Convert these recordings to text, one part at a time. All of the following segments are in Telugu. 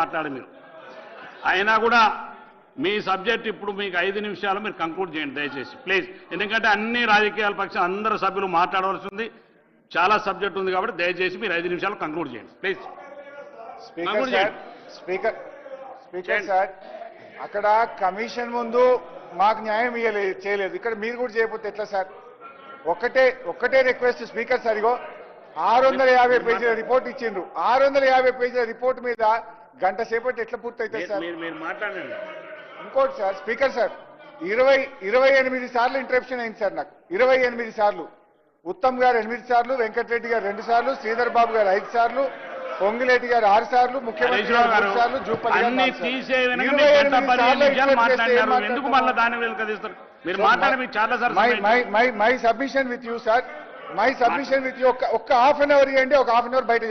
మాట్లాడు మీరు అయినా కూడా మీ సబ్జెక్ట్ ఇప్పుడు మీకు ఐదు నిమిషాలు మీరు కంక్లూడ్ చేయండి దయచేసి. ప్లీజ్. ఎందుకంటే అన్ని రాజకీయాల పక్షం అందరు సభ్యులు మాట్లాడవలసి ఉంది. చాలా సబ్జెక్ట్ ఉంది కాబట్టి దయచేసి మీరు ఐదు నిమిషాలు కంక్లూడ్ చేయండి. ప్లీజ్. స్పీకర్. స్పీకర్. సార్ అక్కడ కమిషన్ ముందు మాకు న్యాయం ఇయ్యలేదు చేయలేదు. ఇక్కడ మీరు కూడా చేయకపోతే ఎట్లా సార్? ఒక్కటే ఒక్కటే రిక్వెస్ట్ స్పీకర్ సార్ ఇగో ఆరు వందల యాభై పేజీల రిపోర్ట్ ఇచ్చిండ్రు. ఆరు వందల యాభై పేజీల రిపోర్ట్ మీద గంట సేపటి ఎట్లా పూర్తవుతుంది మీరు- సార్? మీరు మీరు మాట్లాడండి. ఇంకోటి సార్ స్పీకర్ సార్ ఇరవై ఇరవై ఎనిమిది సార్లు ఇంటరప్షన్ అయింది సార్ నాకు. ఇరవై ఎనిమిది సార్లు. ఉత్తమ్ గారు ఎనిమిది సార్లు వెంకటరెడ్డి గారు రెండు సార్లు శ్రీధర్ బాబు గారు ఐదు సార్లు పొంగిలేటి గారు ఆరు సార్లు ముఖ్యమంత్రి గారు సార్లు Jupally my submission with you sir. My submission with you. ఒక్క హాఫ్ అన్ అవర్ ఇవ్వండి ఒక హాఫ్ అన్ అవర్ బయట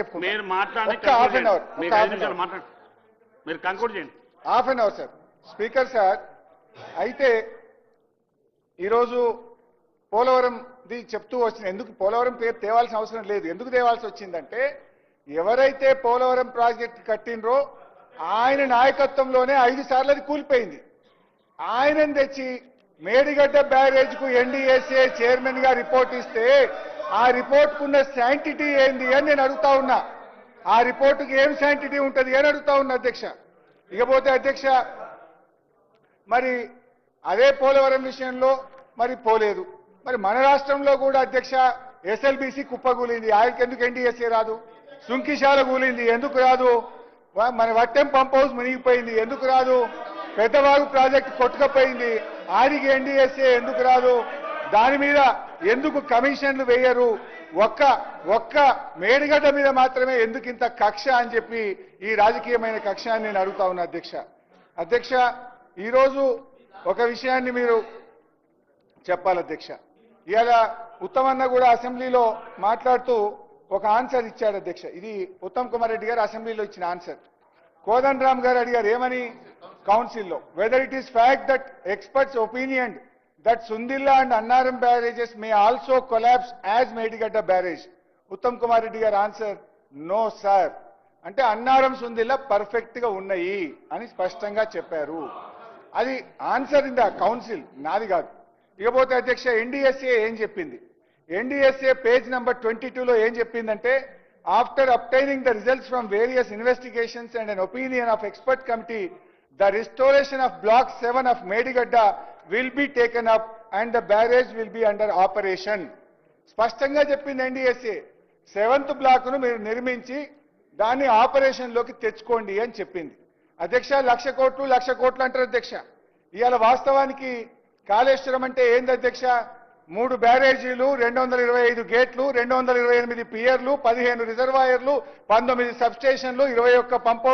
ఒక్క హాఫ్ అన్ అవర్ మీరు కంక్లూడ్ చేయండి. Half an hour sir. Speaker sir అయితే ఈరోజు పోలవరంది చెప్తూ వచ్చిన ఎందుకు పోలవరం పేరు తేవాల్సిన అవసరం లేదు. ఎందుకు తేవాల్సి వచ్చిందంటే ఎవరైతే పోలవరం ప్రాజెక్ట్ కట్టినరో ఆయన నాయకత్వంలోనే ఐదు సార్లు అది కూలిపోయింది. ఆయనని తెచ్చి మేడిగడ్డ బ్యారేజ్కు ఎన్డీఎస్ఏ చైర్మన్గా రిపోర్ట్ ఇస్తే ఆ రిపోర్ట్కున్న శాంటిటీ ఏంది అని నేను అడుగుతా ఉన్నా. ఆ రిపోర్టుకి ఏం శాంటిటీ ఉంటుంది అని అడుగుతా ఉన్నా అధ్యక్ష. ఇకపోతే అధ్యక్ష మరి అదే పోలవరం విషయంలో మరి పోలేదు. మరి మన రాష్ట్రంలో కూడా అధ్యక్ష ఎస్ఎల్బిసి కుప్పగూలింది. ఆయనకి ఎందుకు ఎన్డీఎస్ఏ రాదు? సుంకిశాల కూలింది ఎందుకు రాదు? మన వట్టెం పంప్ హౌస్ మునిగిపోయింది. ఎందుకు రాదు? పెద్దవాగు ప్రాజెక్ట్ కొట్టుకపోయింది. ఆడికి ఎన్డీఎస్ఏ ఎందుకు రాదు? దాని మీద ఎందుకు కమిషన్లు వేయరు? ఒక్క ఒక్క మేడిగడ్డ మీద మాత్రమే ఎందుకు ఇంత కక్ష అని చెప్పి ఈ రాజకీయమైన కక్ష అని నేను అడుగుతా ఉన్నా అధ్యక్ష. అధ్యక్ష ఈరోజు ఒక విషయాన్ని మీరు చెప్పాలి అధ్యక్ష. ఇవాళ ఉత్తమన్న కూడా అసెంబ్లీలో మాట్లాడుతూ ఒక ఆన్సర్ ఇచ్చాడు అధ్యక్ష. ఇది ఉత్తమ్ కుమార్ రెడ్డి గారు అసెంబ్లీలో ఇచ్చిన ఆన్సర్. కోదండరామ్ గారు అడిగారు ఏమని? కౌన్సిల్లో. Whether it is fact that experts opinion that Sundilla and Annaram barrages may also collapse as Medigadda barrage Uttam Kumar Reddy గారు ఆన్సర్ నో సార్ అంటే అన్నారం సుందిల్లా పర్ఫెక్ట్గా ఉన్నాయి అని స్పష్టంగా చెప్పారు. అది ఆన్సర్ ఇన్ ద కౌన్సిల్ నాది కాదు. ఇకపోతే అధ్యక్ష ఎన్డీఎస్ఏ ఏం చెప్పింది? ఎన్డీఎస్ఏ పేజ్ నెంబర్ ట్వంటీ టూలో ఏం చెప్పిందంటే after obtaining the results from various investigations and an opinion of expert committee the restoration of block seven of Medigadda will be taken up and the barrage will be under operation స్పష్టంగా చెప్పింది ఎన్డీఎస్ఏ సెవెంత్ బ్లాక్ను మీరు నిర్మించి దాన్ని ఆపరేషన్లోకి తెచ్చుకోండి అని చెప్పింది. అధ్యక్ష లక్ష కోట్లు లక్ష కోట్లు అంటారు అధ్యక్ష. ఇవాళ వాస్తవానికి కాళేశ్వరం అంటే ఏంది అధ్యక్ష? మూడు బ్యారేజీలు రెండు వందల ఇరవై ఐదు గేట్లు రెండు వందల ఇరవై ఎనిమిది పియర్లు పదిహేను రిజర్వాయర్లు పంతొమ్మిది సబ్స్టేషన్లు ఇరవై ఒక్క పంప్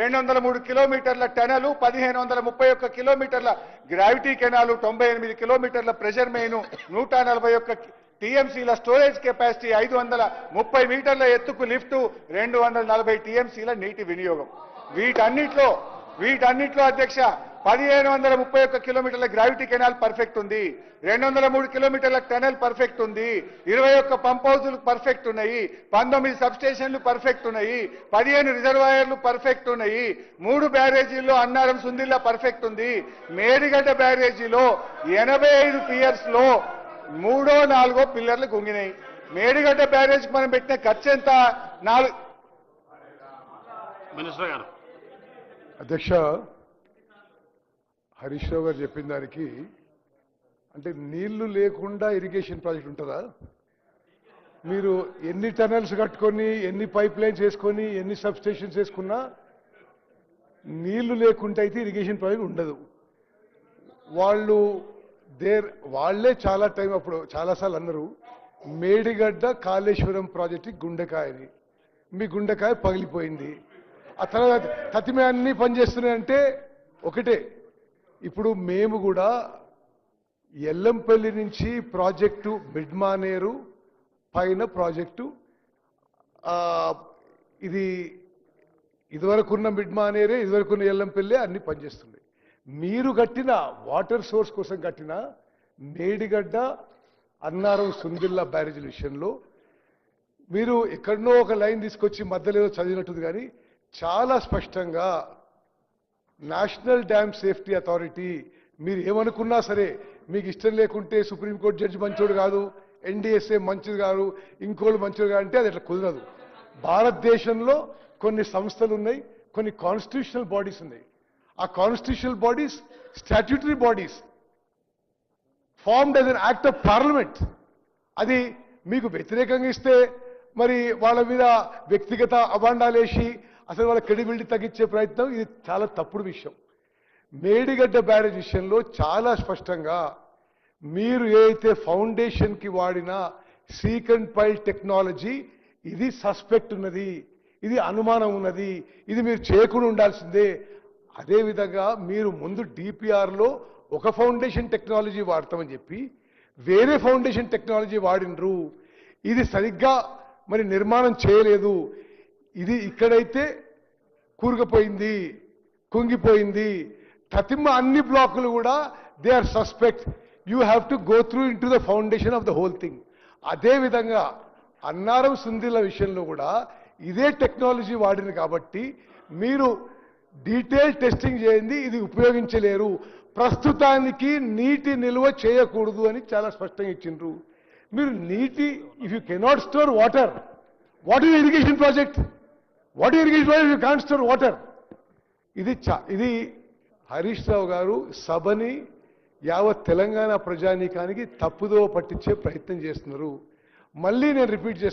రెండు వందల మూడు కిలోమీటర్ల టనలు పదిహేను వందల ముప్పై ఒక్క కిలోమీటర్ల గ్రావిటీ కెనాలు తొంభై ఎనిమిది కిలోమీటర్ల ప్రెషర్ మెయిన్ నూట నలభై ఒక్క టీఎంసీల స్టోరేజ్ కెపాసిటీ ఐదు వందల ముప్పై మీటర్ల ఎత్తుకు లిఫ్ట్ రెండు వందల నలభై టీఎంసీల నీటి వినియోగం. వీటన్నిట్లో వీటన్నిట్లో అధ్యక్ష పదిహేను వందల ముప్పై ఒక్క కిలోమీటర్ల గ్రావిటీ కెనాల్ పర్ఫెక్ట్ ఉంది. రెండు వందల మూడు కిలోమీటర్ల టనల్ పర్ఫెక్ట్ ఉంది. ఇరవై ఒక్క పంప్ హౌజులు పర్ఫెక్ట్ ఉన్నాయి. పంతొమ్మిది సబ్స్టేషన్లు పర్ఫెక్ట్ ఉన్నాయి. పదిహేను రిజర్వాయర్లు పర్ఫెక్ట్ ఉన్నాయి. మూడు బ్యారేజీల్లో అన్నారం సుందిల్లా పర్ఫెక్ట్ ఉంది. మేడిగడ్డ బ్యారేజీలో ఎనభై ఐదు పియర్స్లో మూడో నాలుగో పిల్లర్లు గుంగినాయి. మేడిగడ్డ బ్యారేజ్ మనం పెట్టిన ఖర్చు ఎంత? నాలుగు మినిస్టర్ గారు. అధ్యక్ష హరీష్ రావు గారు చెప్పిన దానికి అంటే నీళ్ళు లేకుండా ఇరిగేషన్ ప్రాజెక్ట్ ఉంటుందా? మీరు ఎన్ని టనల్స్ కట్టుకొని ఎన్ని పైప్ లైన్స్ వేసుకొని ఎన్ని సబ్ స్టేషన్స్ వేసుకున్నా నీళ్ళు లేకుంటే అయితే ఇరిగేషన్ ప్రాజెక్ట్ ఉండదు. వాళ్ళు దేర్ వాళ్ళే చాలా టైం అప్పుడు చాలాసార్లు అన్నారు మేడిగడ్డ కాళేశ్వరం ప్రాజెక్టు గుండెకాయని మీ గుండెకాయ పగిలిపోయింది. ఆ తర్వాత తతిమే అన్ని పనిచేస్తున్నాయంటే ఒకటే ఇప్పుడు మేము కూడా ఎల్లంపల్లి నుంచి ప్రాజెక్టు బిడ్మానేరు పైన ప్రాజెక్టు ఇది ఇదివరకున్న మిడ్మానేరే ఇదివరకున్న ఎల్లంపల్లి అన్ని పనిచేస్తుంది మీరు కట్టిన వాటర్ సోర్స్ కోసం కట్టిన నేడిగడ్డ అన్నారం సుందిల్లా బ్యారేజీల విషయంలో మీరు ఎక్కడనో ఒక లైన్ తీసుకొచ్చి మధ్యలో ఏదో చదివినట్టుంది కానీ చాలా స్పష్టంగా నేషనల్ డ్యామ్ సేఫ్టీ అథారిటీ మీరు ఏమనుకున్నా సరే మీకు ఇష్టం లేకుంటే సుప్రీంకోర్టు జడ్జి మంచోడు కాదు ఎన్డీఎస్ఏ మంచిది కాదు ఇంకోళ్ళు మంచిది కాదు అంటే అది అట్లా కుదరదు. భారతదేశంలో కొన్ని సంస్థలు ఉన్నాయి కొన్ని కాన్స్టిట్యూషనల్ బాడీస్ ఉన్నాయి. ఆ constitutional bodies statutory bodies formed as an act of parliament అది మీకు వ్యతిరేకంగా ఇస్తే మరి వాళ్ళ మీద వ్యక్తిగత అభాండాలేసి అసలు వాళ్ళ క్రెడిబిలిటీ తగ్గించే ప్రయత్నం ఇది చాలా తప్పుడు విషయం. మేడిగడ్డ బ్యారేజ్ విషయంలో చాలా స్పష్టంగా మీరు ఏదైతే ఫౌండేషన్కి వాడిన సీకండ్ పైల్ టెక్నాలజీ ఇది సస్పెక్ట్ ఉన్నది ఇది అనుమానం ఉన్నది ఇది మీరు చేయకుండా ఉండాల్సిందే. అదేవిధంగా మీరు ముందు డిపిఆర్లో ఒక ఫౌండేషన్ టెక్నాలజీ వాడతామని చెప్పి వేరే ఫౌండేషన్ టెక్నాలజీ వాడినరు. ఇది సరిగ్గా మరి నిర్మాణం చేయలేదు. ఇది ఇక్కడైతే కూరుకుపోయింది కుంగిపోయింది. తతిమ్మ అన్ని బ్లాకులు కూడా they are suspect you have to go through into the foundation of the whole thing అదేవిధంగా అన్నారం సుందిల విషయంలో కూడా ఇదే టెక్నాలజీ వాడింది కాబట్టి మీరు డీటెయిల్ టెస్టింగ్ చేయండి ఇది ఉపయోగించలేరు. ప్రస్తుతానికి నీటి నిల్వ చేయకూడదు అని చాలా స్పష్టంగా ఇచ్చిండ్రు. మీరు నీటి if you cannot store water what is irrigation project what irrigation project you can store water ఇది ఇది హరీష్ రావు గారు సభని యావత్ తెలంగాణ ప్రజానీకానికి తప్పుదో పట్టించే ప్రయత్నం చేస్తున్నారు. మళ్ళీ నేను రిపీట్ చేస్తాను